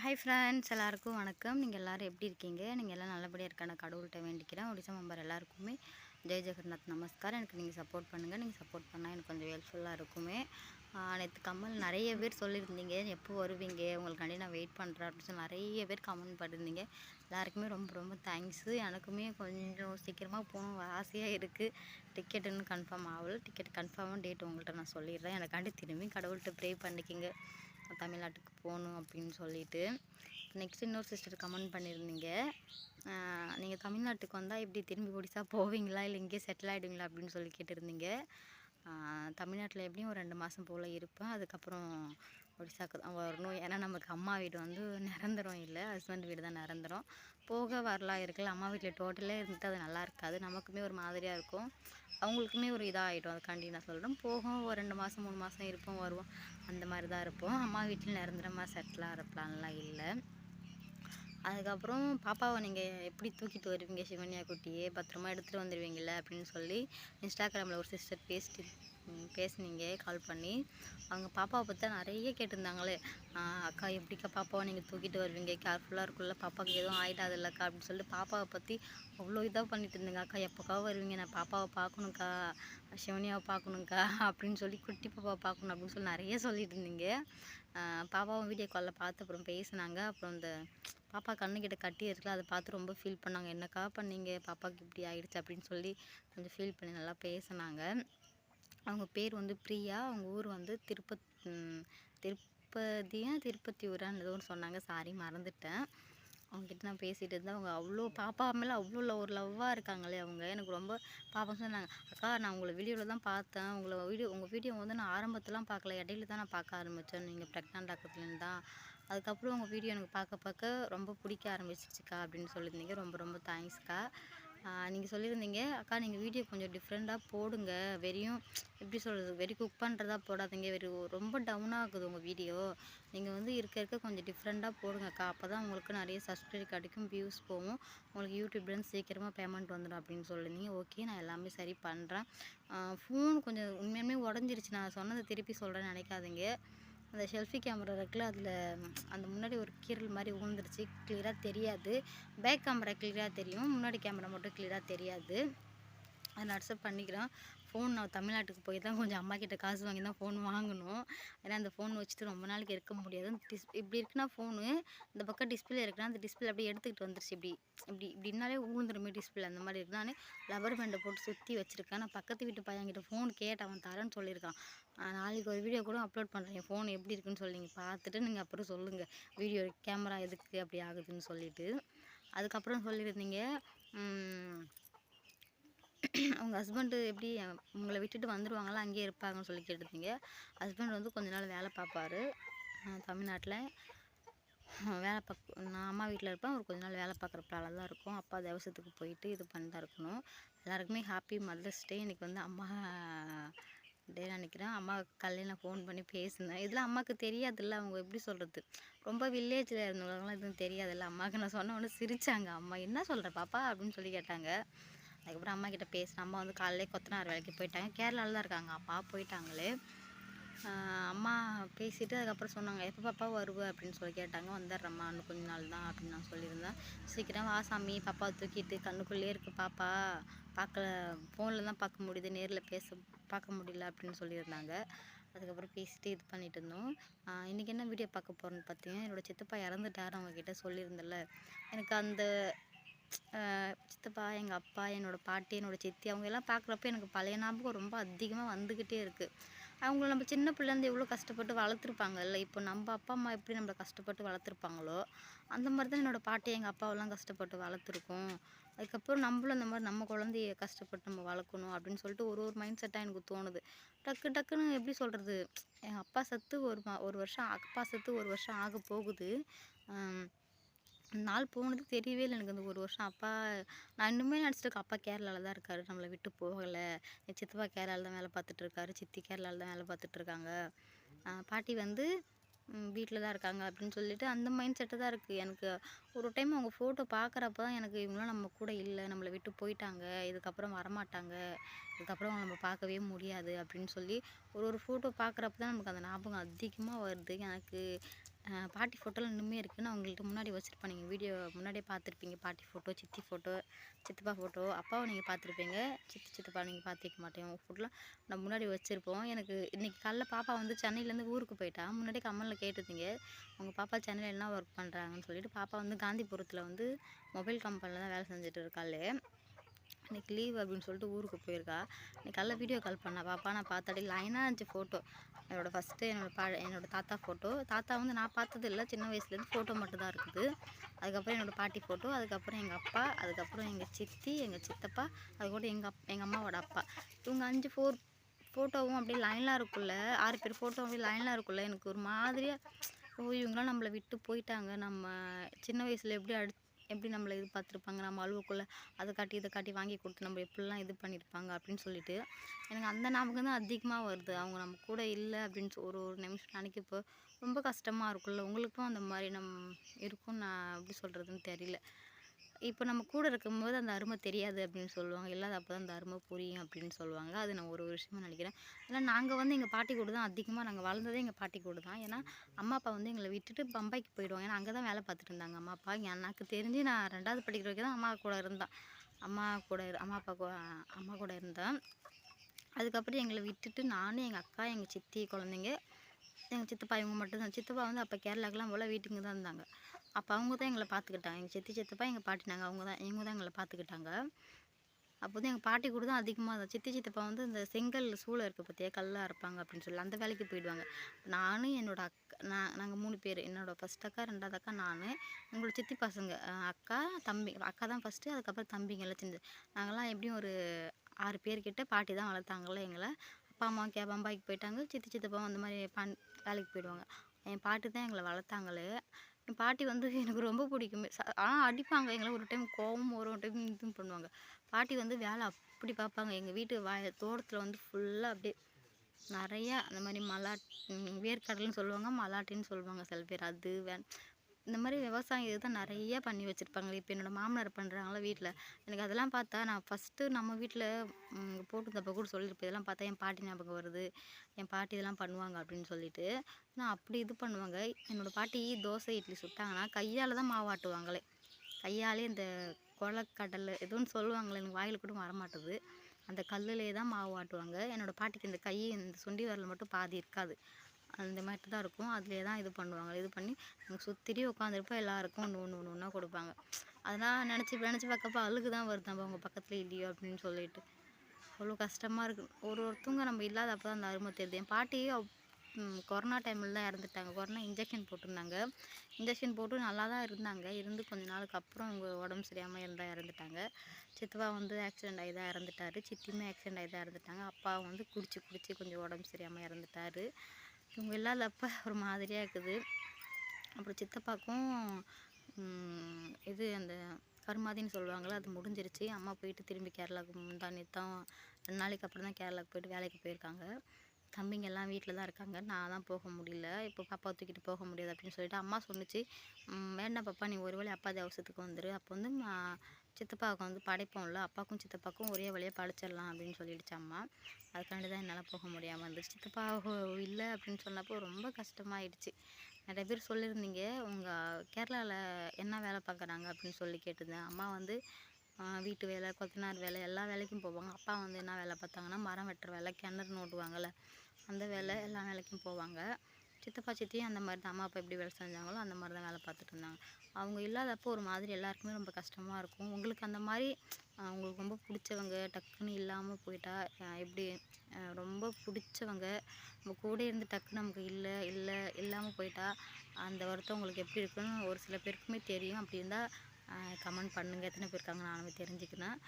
Hi friends எல்லாருக்கும் வணக்கம். நீங்கள் எல்லோரும் எப்படி இருக்கீங்க? நீங்கள் எல்லாம் நல்லபடியாக இருக்கான கடவுள்கிட்ட வேண்டிக்கிறேன். ஒடிசா மெம்பர் எல்லாருக்குமே ஜெய் ஜெகநாத் நமஸ்கார் எனக்கு நீங்கள் சப்போர்ட் பண்ணுங்கள் நீங்கள் சப்போர்ட் பண்ணால் எனக்கு கொஞ்சம் ஹெல்ப்ஃபுல்லாக இருக்குமே. நேற்று கமல் நிறைய பேர் சொல்லியிருந்தீங்க. எப்போ வருவீங்க? உங்களுக்காண்டி நான் வெயிட் பண்ணுறேன் அப்படின்னு சொல்லி நிறைய பேர் கமெண்ட் பண்ணியிருந்தீங்க. எல்லாருக்குமே ரொம்ப ரொம்ப தேங்க்ஸு எனக்குமே கொஞ்சம் சீக்கிரமாக போகணும் ஆசையாக இருக்குது டிக்கெட்டுன்னு கன்ஃபார்ம் ஆகல. டிக்கெட் கன்ஃபார்மாக டேட் உங்கள்கிட்ட நான் சொல்லிடுறேன். எனக்காண்டி திரும்பி கடவுள்கிட்ட ப்ரே பண்ணிக்கிங்க. தமிழ்நாட்டுக்கு போகணும் அப்படின்னு சொல்லிட்டு. நெக்ஸ்ட் இன்னொரு சிஸ்டர் கமெண்ட் பண்ணியிருந்தீங்க. நீங்கள் தமிழ்நாட்டுக்கு வந்தால் எப்படி திரும்பி ஒடிசா போவீங்களா? இல்லை இங்கேயே செட்டில் ஆகிடுவீங்களா அப்படின்னு சொல்லி கேட்டிருந்தீங்க. தமிழ்நாட்டில் எப்படியும் ஒரு ரெண்டு மாதம் போல் இருப்பேன். அதுக்கப்புறம் ஒடிசாக்கு தான் வரணும். ஏன்னா நமக்கு அம்மா வீடு வந்து நிரந்தரம் இல்லை. ஹஸ்பண்ட் வீடு தான் நிரந்தரம். போக வரலாம் இருக்குல்ல. அம்மா வீட்டில் டோட்டலே இருந்துட்டு அது நல்லா இருக்காது. நமக்குமே ஒரு மாதிரியாக இருக்கும். அவங்களுக்குமே ஒரு இதாகிடும் அதுக்காண்டி நான் சொல்கிறேன் போகும். ஒரு ரெண்டு மாதம் மூணு மாதம் இருப்போம் வருவோம். அந்த மாதிரி தான் இருப்போம். அம்மா வீட்டில் நிரந்தரமாக செட்டிலாக இருப்பலான்லாம் இல்லை. அதுக்கப்புறம் பாப்பாவை நீங்கள் எப்படி தூக்கிட்டு வருவீங்க? சிவன்யா குட்டியே பத்திரமா எடுத்துகிட்டு வந்துடுவீங்களே அப்படின்னு சொல்லி இன்ஸ்டாகிராமில் ஒரு சிஸ்டர் பேசிட்டு பேசுனீங்க கால் பண்ணி. அவங்க பாப்பாவை பற்றி நிறைய கேட்டிருந்தாங்களே. அக்கா எப்படிக்கா பாப்பாவை நீங்கள் தூக்கிட்டு வருவீங்க? கேர்ஃபுல்லாக இருக்குல்ல பாப்பாவுக்கு எதுவும் ஆகிடாதில்லக்கா அப்படின்னு சொல்லிட்டு பாப்பாவை பற்றி அவ்வளோ இதாக பண்ணிட்டு இருந்தேங்க. அக்கா எப்போக்கா வருவீங்க? நான் பாப்பாவை பார்க்கணுக்கா சிவனியாவை பார்க்கணுங்க்கா அப்படின்னு சொல்லி குட்டி பாப்பாவை பார்க்கணும் அப்படின்னு சொல்லி நிறைய சொல்லிட்டு இருந்தீங்க. பாப்பாவும் வீடியோ காலில் பார்த்து அப்புறம் பேசினாங்க. அப்புறம் இந்த பாப்பா கண்ணுக்கிட்ட கட்டி இருக்குல்ல அதை பார்த்து ரொம்ப ஃபீல் பண்ணாங்க. என்னக்கா பண்ணீங்க? பாப்பாவுக்கு இப்படி ஆயிடுச்சு அப்படின்னு சொல்லி கொஞ்சம் ஃபீல் பண்ணி நல்லா பேசினாங்க. அவங்க பேர் வந்து பிரியா. அவங்க ஊர் வந்து திருப்பத் திருப்பதியா திருப்பத்தி ஊரான்னு ஏதோ ஒன்று சொன்னாங்க. சாரி மறந்துட்டேன். அவங்ககிட்ட நான் பேசிகிட்டு இருந்தேன். அவங்க அவ்வளோ பாப்பா மேலே அவ்வளோ ஒரு லவ்வாக இருக்காங்களே அவங்க. எனக்கு ரொம்ப பாப்பா சொன்னாங்க அக்கா நான் உங்களை வீடியோவில் தான் பார்த்தேன். உங்களை வீடியோ உங்கள் வீடியோ வந்து நான் ஆரம்பத்துலாம் பார்க்கல. இடையில தான் நான் பார்க்க ஆரம்பித்தேன் நீங்கள் ப்ரெக்னென்ட் ஆக்கிறதுலேருந்து தான். அதுக்கப்புறம் உங்கள் வீடியோ எனக்கு பார்க்க பார்க்க ரொம்ப பிடிக்க ஆரம்பிச்சிச்சுக்கா அப்படின்னு சொல்லியிருந்தீங்க. ரொம்ப ரொம்ப தேங்க்ஸ்க்கா நீங்கள் சொல்லியிருந்தீங்க. அக்கா நீங்கள் வீடியோ கொஞ்சம் டிஃப்ரெண்ட்டாக போடுங்க. வெறியும் எப்படி சொல்கிறது வெறி குக் பண்ணுறதா போடாதீங்க. வெறி ரொம்ப டவுனாக ஆகுது உங்கள் வீடியோ. நீங்கள் வந்து இருக்க இருக்க கொஞ்சம் டிஃப்ரெண்ட்டாக போடுங்க அக்கா. அப்போ தான் உங்களுக்கு நிறைய சப்ஸ்கிரைப் கிடைக்கும் வியூஸ் போகும். உங்களுக்கு யூடியூப்லேருந்து சீக்கிரமாக பேமெண்ட் வந்துடும் அப்படின்னு சொல்லியிருந்தீங்க. ஓகே நான் எல்லாமே சரி பண்ணுறேன் ஃபோன் கொஞ்சம் உண்மையுமே உடஞ்சிருச்சு. நான் சொன்னதை திருப்பி சொல்கிறேன்னு நினைக்காதீங்க. அந்த செல்ஃபி கேமரா இருக்குல்ல அதில் அந்த முன்னாடி ஒரு கீரல் மாதிரி உழுந்துருச்சு கிளியராக தெரியாது. பேக் கேமரா கிளியராக தெரியும் முன்னாடி கேமரா மட்டும் கிளியராக தெரியாது. அதை அக்செப்ட் பண்ணிக்கிறோம் ஃபோன் நான் தமிழ்நாட்டுக்கு போய் தான் கொஞ்சம் அம்மா கிட்ட காசு வாங்கி தான் ஃபோன் வாங்கணும். ஏன்னா அந்த ஃபோன் வச்சுட்டு ரொம்ப நாளைக்கு இருக்க முடியாது. டிஸ் இப்படி இருக்குன்னா ஃபோனு இந்த பக்கம் டிஸ்பிளே இருக்குன்னா அந்த டிஸ்பிளே அப்படியே எடுத்துக்கிட்டு வந்துருச்சு. இப்படி இப்படி இப்படின்னாலே ஊழ்ந்துருமே டிஸ்பிளே அந்த மாதிரி இருந்தானே லவர் பேண்டை போட்டு சுற்றி வச்சுருக்கேன். நான் பக்கத்து வீட்டு பையன் கிட்ட ஃபோன் கேட்டு அவன் தரேன்னு சொல்லியிருக்கான். நாளைக்கு ஒரு வீடியோ கூட அப்லோட் பண்ணுறேன் என் ஃபோன் எப்படி இருக்குன்னு சொல்லி நீங்கள் பார்த்துட்டு நீங்கள் அப்புறம் சொல்லுங்கள் வீடியோ கேமரா எதுக்கு அப்படி ஆகுதுன்னு சொல்லிவிட்டு அதுக்கப்புறம் சொல்லியிருந்தீங்க அவங்க ஹஸ்பண்டு எப்படி உங்களை விட்டுட்டு வந்துடுவாங்களா அங்கேயே இருப்பாங்கன்னு சொல்லி கேட்டிருந்தீங்க. ஹஸ்பண்ட் வந்து கொஞ்ச நாள் வேலை பார்ப்பாரு. தமிழ்நாட்டில். வேலை பார்க்க நான் அம்மா வீட்டில் இருப்பேன். அவர் கொஞ்ச நாள் வேலை பார்க்குற தான் இருக்கும். அப்பா தேவசத்துக்கு போயிட்டு இது பண்ணி தான் இருக்கணும். எல்லாருக்குமே ஹாப்பி மதர்ஸ் டே இன்றைக்கி வந்து அம்மா அப்படியே நினைக்கிறேன். அம்மா கல்யாணம் ஃபோன் பண்ணி பேசினேன். இதெல்லாம் அம்மாவுக்கு தெரியாதுல்ல அவங்க எப்படி சொல்கிறது ரொம்ப வில்லேஜில் இருந்தவங்களாம் எதுவும் தெரியாதுல்ல. அம்மாவுக்கு நான் சொன்ன உடனே சிரித்தாங்க அம்மா என்ன சொல்கிற பாப்பா? அப்படின்னு சொல்லி கேட்டாங்க. அதுக்கப்புறம் அம்மா கிட்ட பேசினேன். அம்மா வந்து காலையிலே கொத்தனார் வேலைக்கு போயிட்டாங்க. கேரளாவில் தான் இருக்காங்க. அப்பா போயிட்டாங்களே. அம்மா பேசிவிட்டு அதுக்கப்புறம் சொன்னாங்க எப்போ பாப்பா வருவ? அப்படின்னு சொல்லி கேட்டாங்க. வந்துடுறம்மா. இன்னும் கொஞ்ச நாள் தான் அப்படின்னு நான் சொல்லியிருந்தேன். சீக்கிரம் வாசாமி பாப்பா தூக்கிட்டு கண்ணுக்குள்ளேயே இருக்குது பாப்பா. பார்க்கல ஃபோனில் தான் பார்க்க முடியுது. நேரில் பேச பார்க்க முடியல அப்படின்னு சொல்லியிருந்தாங்க. அதுக்கப்புறம் பேசிட்டு இது பண்ணிட்டு இருந்தோம். இன்றைக்கி என்ன வீடியோ பார்க்க போகிறோன்னு பார்த்தீங்கன்னா என்னோடய சித்தப்பா இறந்துட்டார் அவங்கக்கிட்ட சொல்லியிருந்தேன்ல. எனக்கு அந்த சித்தப்பா எங்கள் அப்பா என்னோடய பாட்டி என்னோடய சித்தி அவங்க எல்லாம் பார்க்குறப்ப எனக்கு பழைய ஞாபகம் ரொம்ப அதிகமாக வந்துக்கிட்டே இருக்குது அவங்கள நம்ம சின்ன பிள்ளைலேருந்து எவ்வளோ கஷ்டப்பட்டு வளர்த்துருப்பாங்கல்ல இப்போ நம்ம அப்பா அம்மா எப்படி நம்மளை கஷ்டப்பட்டு வளர்த்துருப்பாங்களோ அந்த மாதிரி தான் என்னோடய பாட்டி எங்கள் அப்பாவெல்லாம் கஷ்டப்பட்டு வளர்த்துருக்கோம். அதுக்கப்புறம் நம்மளும் அந்த மாதிரி நம்ம குழந்தைய கஷ்டப்பட்டு நம்ம வளர்க்கணும் அப்படின்னு சொல்லிட்டு ஒரு ஒரு மைண்ட் செட்டாக எனக்கு தோணுது. டக்கு டக்குன்னு எப்படி சொல்கிறது எங்கள் அப்பா சத்து ஒரு ஒரு வருஷம் அப்பா சத்து ஒரு வருஷம் ஆக போகுது. நாள் போனது தெரியவே இல்லை எனக்கு அந்த ஒரு வருஷம். அப்பா நான் இன்னுமே நினச்சிட்டு அப்பா கேரளாவில் தான் இருக்கார். நம்மளை விட்டு போகலை. என் சித்தப்பா கேரளாவில் தான் வேலை பார்த்துட்ருக்காரு சித்தி கேரளாவில் தான் வேலை பார்த்துட்ருக்காங்க பாட்டி வந்து வீட்டில் தான் இருக்காங்க அப்படின்னு சொல்லிட்டு அந்த மைண்ட் செட்டு தான் இருக்குது எனக்கு ஒரு டைம் அவங்க ஃபோட்டோ பார்க்குறப்ப தான் எனக்கு இவங்களாம் நம்ம கூட இல்லை நம்மளை விட்டு போயிட்டாங்க இதுக்கப்புறம் வரமாட்டாங்க இதுக்கப்புறம் நம்ம பார்க்கவே முடியாது அப்படின்னு சொல்லி ஒரு ஒரு ஃபோட்டோ பார்க்குறப்ப தான் நமக்கு அந்த ஞாபகம் அதிகமாக வருது. எனக்கு பாட்டி ஃபோட்டோலாம் இன்னுமே இருக்குது நான் உங்கள்கிட்ட முன்னாடி வச்சுருப்பேன். நீங்கள் வீடியோ முன்னாடியே பார்த்துருப்பீங்க. பாட்டி ஃபோட்டோ சித்தி ஃபோட்டோ சித்தப்பா ஃபோட்டோ அப்பாவை நீங்கள் பார்த்துருப்பீங்க. சித்தி சித்தப்பா நீங்கள் பார்த்துருக்க மாட்டேன் உங்கள் ஃபோட்டோலாம் நான் முன்னாடி வச்சுருப்போம். எனக்கு இன்றைக்கி காலைல பாப்பா வந்து சென்னையிலேருந்து ஊருக்கு போயிட்டா. முன்னாடி கம்மலில் கேட்டிருந்தீங்க. உங்கள் பாப்பா சென்னையில் என்ன ஒர்க் பண்ணுறாங்கன்னு சொல்லிட்டு பாப்பா வந்து காந்திபுரத்தில் வந்து மொபைல் கம்பெனியில் தான் வேலை செஞ்சுட்டு இருக்காளே. இன்னைக்கு லீவ் அப்படின்னு சொல்லிட்டு ஊருக்கு போயிருக்கா. இன்னைக்கு காலைல வீடியோ கால் பண்ணா. பாப்பா நான் பார்த்தாடி லைனாக இருந்துச்சு ஃபோட்டோ என்னோட ஃபஸ்ட்டு என்னோட பா என்னோட தாத்தா ஃபோட்டோ தாத்தா வந்து நான் பார்த்தது இல்லை சின்ன வயசுலேருந்து ஃபோட்டோ மட்டும்தான் இருக்குது. அதுக்கப்புறம் என்னோட பாட்டி ஃபோட்டோ அதுக்கப்புறம் எங்கள் அப்பா அதுக்கப்புறம் எங்கள் சித்தி எங்கள் சித்தப்பா அது கூட எங்கள் அப் எங்கள் அம்மாவோட அப்பா. இவங்க அஞ்சு ஃபோர் ஃபோட்டோவும் அப்படியே லைன்லாம் இருக்குல்ல ஆறு பேர் ஃபோட்டோ அப்படியே லைன்லாம் இருக்குல்ல எனக்கு ஒரு மாதிரியாக ஓ இவங்களாம் நம்மளை விட்டு போயிட்டாங்க. நம்ம சின்ன வயசில் எப்படி அடி எப்படி நம்மளை இது பார்த்துருப்பாங்க? நம்ம அழுவக்குள்ளே அதை காட்டி இதை காட்டி வாங்கி கொடுத்து நம்ம எப்படிலாம் இது பண்ணியிருப்பாங்க? அப்படின்னு சொல்லிட்டு எனக்கு அந்த ஞாபகம் தான் அதிகமாக வருது. அவங்க நம்ம கூட இல்லை அப்படின்னு ஒரு ஒரு நிமிஷம் நினைக்கப்போ ரொம்ப கஷ்டமாக இருக்கும்ல. உங்களுக்கும் அந்த மாதிரி நம் இருக்கும் நான் எப்படி சொல்கிறதுன்னு தெரியல. இப்போ நம்ம கூட இருக்கும்போது அந்த அருமை தெரியாது அப்படின்னு சொல்லுவாங்க. இல்லாத அப்போ தான் அந்த அருமை புரியும் அப்படின்னு சொல்லுவாங்க. அது நான் ஒரு ஒரு விஷயமா நினைக்கிறேன். ஏன்னா நாங்கள் வந்து எங்கள் பாட்டி கூட தான் அதிகமாக நாங்கள் வளர்ந்ததே எங்கள் பாட்டி கூட தான். ஏன்னா அம்மா அப்பா வந்து எங்களை விட்டுட்டு பம்பாய்க்கு போயிடுவாங்க. ஏன்னா அங்கே தான் வேலை பார்த்துட்டு இருந்தாங்க அம்மா அப்பா. எனக்கு தெரிஞ்சு நான் ரெண்டாவது படிக்கிற வரைக்கும் தான் அம்மா கூட இருந்தேன். அம்மா கூட இரு- அம்மா அப்பா கூட அம்மா கூட இருந்தேன். அதுக்கப்புறம் எங்களை விட்டுட்டு நானும் எங்கள் அக்கா எங்கள் சித்தி குழந்தைங்க எங்கள் சித்தப்பா இவங்க மட்டும்தான். சித்தப்பா வந்து அப்போ கேரளாக்கெலாம் போல் வீட்டுக்கு தான் இருந்தாங்க. அப்போ அவங்க தான் எங்களை பார்த்துக்கிட்டாங்க எங்கள் சித்தி சித்தப்பா எங்கள் பாட்டினாங்க அவங்க தான் இவங்க தான் எங்களை பார்த்துக்கிட்டாங்க அப்போ வந்து எங்கள் பாட்டி கூட தான் அதிகமாக தான் சித்தி சித்தப்பா வந்து இந்த செங்கல் சூளை இருக்குது பற்றியா கல்லாக இருப்பாங்க அப்படின்னு சொல்லி அந்த வேலைக்கு போயிடுவாங்க. நானும் என்னோட அக்கா நான் நாங்கள் மூணு பேர். என்னோட ஃபஸ்ட் அக்கா ரெண்டாவது அக்கா நான் எங்களோட சித்தி பசங்க அக்கா தம்பி அக்கா தான் ஃபஸ்ட்டு அதுக்கப்புறம் தம்பிங்க எல்லாம் சின்னது நாங்கள்லாம் எப்படியும் ஒரு ஆறு பேர்கிட்ட பாட்டி தான் வளர்த்தாங்களே எங்களை. அப்பா அம்மா கே பம்பாய்க்கு போயிட்டாங்க. சித்தி சித்தப்பா அந்த மாதிரி பண் வேலைக்கு போயிடுவாங்க. என் பாட்டி தான் எங்களை வளர்த்தாங்களே. என் பாட்டி வந்து எனக்கு ரொம்ப பிடிக்குமே. ஆனால் அடிப்பாங்க. எங்களை ஒரு டைம் கோவம் வரும். ஒரு டைம் இதுவும் பண்ணுவாங்க. பாட்டி வந்து வேலை அப்படி பார்ப்பாங்க. எங்கள் வீட்டு வய தோட்டத்தில் வந்து ஃபுல்லாக அப்படியே நிறையா அந்த மாதிரி மலாட் ம், வேர்க்கடலைன்னு சொல்லுவாங்க. மலாட்டின்னு சொல்லுவாங்க சில பேர். அது வே இந்த மாதிரி விவசாயம் இதுதான் நிறைய பண்ணி வச்சுருப்பாங்க இப்போ என்னோடய மாமனார் பண்ணுறாங்களா வீட்டில் எனக்கு அதெல்லாம் பார்த்தா நான் ஃபஸ்ட்டு நம்ம வீட்டில் போட்டுருந்தப்போ கூட சொல்லியிருப்பேன். இதெல்லாம் பார்த்தா என் பாட்டி ஞாபகம் வருது. என் பாட்டி இதெல்லாம் பண்ணுவாங்க அப்படின்னு சொல்லிட்டு. நான் அப்படி இது பண்ணுவாங்க. என்னோட பாட்டி தோசை இட்லி சுட்டாங்கன்னா கையால் தான் மாவாட்டுவாங்களே கையாலே இந்த கொலக்கடலை எதுவும் சொல்லுவாங்களே எனக்கு வாயில் கூட வரமாட்டுது அந்த கல்லுலே தான் மாவு ஆட்டுவாங்க. என்னோடய பாட்டிக்கு இந்த கை இந்த சுண்டி வரல மட்டும் பாதி இருக்காது. அந்த மாதிரி தான் இருக்கும். அதிலே தான் இது பண்ணுவாங்க. இது பண்ணி எனக்கு சுற்றி உட்காந்துருப்போம் எல்லாருக்கும் ஒன்று ஒன்று ஒன்று ஒன்றா கொடுப்பாங்க. அதெல்லாம் நினச்சி நினச்சி பார்க்கப்ப அழுகு தான் வருது. நம்ம அவங்க பக்கத்தில் இல்லையோ அப்படின்னு சொல்லிட்டு. அவ்வளோ கஷ்டமாக இருக்குது ஒரு ஒருத்தவங்க நம்ம இல்லாத அப்போ தான் அந்த அருமை தெரியுது. என் பாட்டி கொரோனா டைமில் தான் இறந்துட்டாங்க. கொரோனா இன்ஜெக்ஷன் போட்டிருந்தாங்க. இன்ஜெக்ஷன் போட்டு நல்லா தான் இருந்தாங்க. இருந்து கொஞ்ச நாளுக்கு அப்புறம் அவங்க உடம்பு சரியாமல் இருந்தால் இறந்துட்டாங்க. சித்தப்பா வந்து ஆக்சிடென்ட் ஆகி தான் இறந்துட்டாரு. சித்தியுமே ஆக்சிடென்ட் ஆகி தான் இறந்துட்டாங்க. அப்பா வந்து குடிச்சு குடிச்சு கொஞ்சம் உடம்பு சரியாமல் இறந்துட்டாரு. இவங்க இல்லாதப்ப ஒரு மாதிரியாக இருக்குது. அப்புறம் சித்தப்பாக்கும் இது அந்த கருமாதின்னு சொல்லுவாங்களே அது முடிஞ்சிருச்சு. அம்மா போயிட்டு திரும்பி கேரளாவுக்கு முந்தானி தான் ரெண்டு நாளைக்கு அப்புறம் தான் கேரளாவுக்கு போயிட்டு வேலைக்கு போயிருக்காங்க. தம்பிங்க எல்லாம் வீட்டில் தான் இருக்காங்க. நான் தான் போக முடியல. இப்போ பாப்பா தூக்கிட்டு போக முடியாது அப்படின்னு சொல்லிட்டு அம்மா சொன்னுச்சு. வேண்டாம் பாப்பா நீ ஒரு வேளை அப்பாதி அவசரத்துக்கு வந்துரு. அப்போ வந்து சித்தப்பாவுக்கு வந்து படைப்போம்ல அப்பாவுக்கும் சித்தப்பாவுக்கும் ஒரே வழியாக படைச்சிடலாம் அப்படின்னு சொல்லிடுச்சு அம்மா. அதுக்காண்டி தான் என்னால் போக முடியாமல் இருந்துச்சு. சித்தப்பா இல்லை அப்படின்னு சொன்னப்போ ரொம்ப கஷ்டமாயிடுச்சு. நிறைய பேர் சொல்லியிருந்தீங்க உங்கள் கேரளாவில் என்ன வேலை பார்க்குறாங்க அப்படின்னு சொல்லி கேட்டிருந்தேன். அம்மா வந்து வீட்டு வேலை கொத்தனார் வேலை எல்லா வேலைக்கும் போவாங்க. அப்பா வந்து என்ன வேலை பார்த்தாங்கன்னா மரம் வெட்டுற வேலை கிணறு நோட்டுவாங்கள்ல அந்த வேலை எல்லா வேலைக்கும் போவாங்க. சித்தப்பா சித்தியும் அந்த மாதிரி தான். அம்மா அப்பா எப்படி வேலை செஞ்சாங்களோ அந்த மாதிரி தான் வேலை பார்த்துட்டு இருந்தாங்க. அவங்க இல்லாதப்போ ஒரு மாதிரி எல்லாருக்குமே ரொம்ப கஷ்டமாக இருக்கும். உங்களுக்கு அந்த மாதிரி உங்களுக்கு ரொம்ப பிடிச்சவங்க டக்குன்னு இல்லாமல் போயிட்டா எப்படி ரொம்ப பிடிச்சவங்க நம்ம கூட இருந்து டக்குன்னு நமக்கு இல்லை இல்லை இல்லாமல் போயிட்டா அந்த வருத்தம் உங்களுக்கு எப்படி இருக்குன்னு ஒரு சில பேருக்குமே தெரியும். அப்படி இருந்தால் கமெண்ட் பண்ணுங்கள் எத்தனை பேர் இருக்காங்க நானுமே தெரிஞ்சுக்கிறேன்.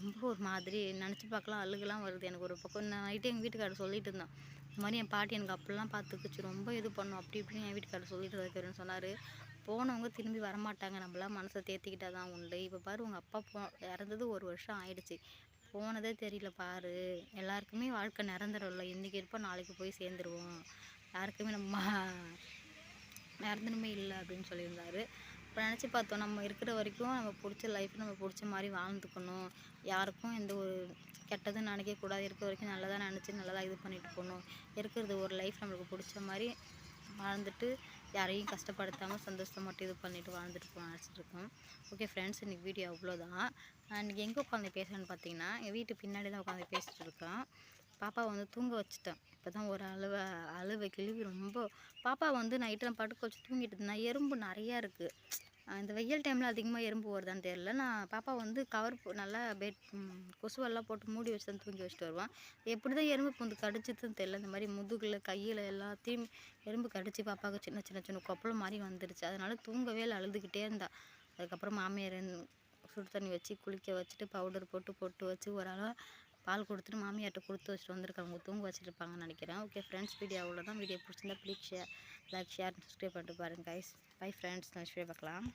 ரொம்ப ஒரு மாதிரி நினச்சி பார்க்கலாம். அழுகலாம் வருது. எனக்கு ஒரு பக்கம் நைட்டு எங்கள் வீட்டுக்காரர் சொல்லிட்டு இருந்தான். இந்த மாதிரி என் பாட்டி எனக்கு அப்படிலாம் பார்த்துக்குச்சு. ரொம்ப இது பண்ணும். அப்படி இப்படின்னு என் வீட்டுக்காரர் சொல்லிட்டு இருக்கிறேன்னு சொன்னார். போனவங்க திரும்பி வரமாட்டாங்க. நம்மளாம் மனசை தேத்திக்கிட்டா தான் உண்டு. இப்போ பாரு உங்கள் அப்பா போ இறந்தது ஒரு வருஷம் ஆயிடுச்சு. போனதே தெரியல பாரு. எல்லாருக்குமே வாழ்க்கை நிரந்தரம் இல்லை இன்றைக்கி இருப்போம் நாளைக்கு போய் சேர்ந்துருவோம். யாருக்குமே நம்ம நிரந்தரமே இல்லை அப்படின்னு சொல்லியிருந்தாரு. இப்போ நினச்சி பார்த்தோம் நம்ம இருக்கிற வரைக்கும் நம்ம பிடிச்ச லைஃப் நம்ம பிடிச்ச மாதிரி வாழ்ந்துக்கணும். யாருக்கும் எந்த ஒரு கெட்டதும் நினைக்கக்கூடாது இருக்கிற வரைக்கும் நல்லதாக நினச்சி நல்லதாக இது பண்ணிட்டு போகணும். இருக்கிறது ஒரு லைஃப் நம்மளுக்கு பிடிச்ச மாதிரி வாழ்ந்துட்டு யாரையும் கஷ்டப்படுத்தாமல் சந்தோஷத்தை மட்டும் இது பண்ணிட்டு வாழ்ந்துட்டு போக நினச்சிட்ருக்கோம் ஓகே ஃப்ரெண்ட்ஸ் இன்றைக்கி வீடியோ அவ்வளோதான். இன்றைக்கி எங்கே உட்காந்து பேசுகிறேன்னு பார்த்தீங்கன்னா எங்கள் வீட்டு பின்னாடி தான் உட்காந்து பேசிகிட்டு இருக்கோம் பாப்பா வந்து தூங்க வச்சுட்டேன். இப்போ தான் ஒரு அழுவ அழுவை கிழவி ரொம்ப பாப்பா வந்து நைட்டு படுக்க வச்சு தூங்கிட்டு இருந்தேன் எறும்பு நிறையா இருக்குது இந்த வெயில் டைமில் அதிகமாக எறும்பு வருதான்னு தெரில நான் பாப்பா வந்து கவர் நல்லா பெட் கொசுவெல்லாம் போட்டு மூடி வச்சு தான் தூங்கி வச்சுட்டு வருவான். எப்படி தான் எறும்பு பூந்து கடிச்சதுன்னு தெரில இந்த மாதிரி முதுகில் கையில் எல்லாத்தையும் எறும்பு கடிச்சு பாப்பாவுக்கு சின்ன சின்ன சின்ன கொப்பளம் மாதிரி வந்துருச்சு. அதனால் தூங்கவே இல்லை அழுதுகிட்டே இருந்தா. அதுக்கப்புறம் மாமியார் சுடு தண்ணி வச்சு குளிக்க வச்சுட்டு பவுடர் போட்டு பொட்டு வச்சு ஒரு அளவு பால் கொடுத்துட்டு மாமியார்ட்ட கொடுத்து வச்சுட்டு வந்திருக்காங்க தூங்க வச்சுருப்பாங்க நினைக்கிறேன். ஓகே ஃப்ரெண்ட்ஸ் வீடியோ அவ்வளோதான் வீடியோ பிடிச்சிருந்தா please share like share subscribe பண்ணிட்டு பாருங்கள் கைஸ் பை ஃப்ரெண்ட்ஸ் நான் வீடியோ பார்க்கலாம்.